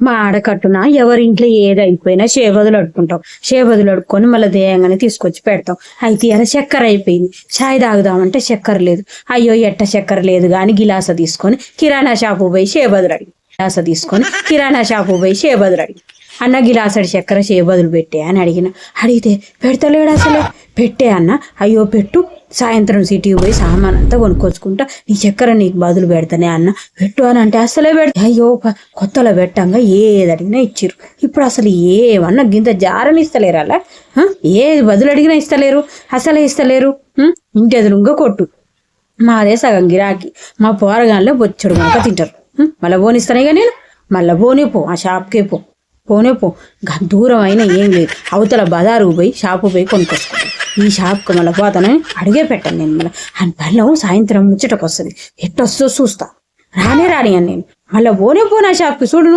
మా ఆడకట్టున ఎవరింట్లో ఏది అయిపోయినా షేబదులు అడుకుంటాం షేబదులు అడుక్కొని మళ్ళీ దేయంగానే తీసుకొచ్చి పెడతాం. అయితే ఇలా చక్కెర అయిపోయింది. చాయ్ తాగుదామంటే చక్కెర లేదు. అయ్యో ఎట్ట చక్కెర లేదు కానీ గిలాస తీసుకొని కిరాణా షాపు పోయి షేబదులు అడిగి. గిలాస తీసుకొని కిరాణా షాపు పోయి షేబదులు అడిగి. అన్న గిలాసడి చక్కెర షేబదులు పెట్టే అని అడిగిన. అడిగితే పెడతలేడు అసలే. పెట్టే అన్న. అయ్యో పెట్టు. సాయంత్రం సిటీకి పోయి సామాన్ అంతా కొనుక్కొచ్చుకుంటా. నీ చక్కెర నీకు బదులు పెడతానే అన్న. పెట్టు అని అంటే అసలే పెడతా. అయ్యో కొత్తలో పెట్టంగా ఏది అడిగినా ఇచ్చిర్రు. ఇప్పుడు అసలు ఏమన్నా గింత జారని ఇస్తలేరు అలా ఏది బదులు అడిగినా ఇస్తలేరు. అసలే ఇస్తలేరు. ఉం? ఇంటి ఇంకా కొట్టు. మాదే సగం గిరాకీ. మా పోరగాళ్ళలో బొచ్చడు కనుక తింటారు. మళ్ళీ పోనిస్తానే పోనిస్తానేగా నేను. మళ్ళీ పోనీ పో. ఆ షాప్కే పో. పోనే పో. గ- దూరం అయినా ఏం లేదు. అవతల బజారు పోయి షాపు పోయి కొనుక్కొచ్చుకుంటాను ఈ షాప్కి మళ్ళీ పోతానని అడిగే పెట్టాను నేను మళ్ళీ. అని బెల్లం సాయంత్రం ముచ్చటకు వస్తుంది ఎట్టొస్తో చూస్తా. రానే రాని అని నేను. మళ్ళీ పోనే పోనా షాప్కి. చూడు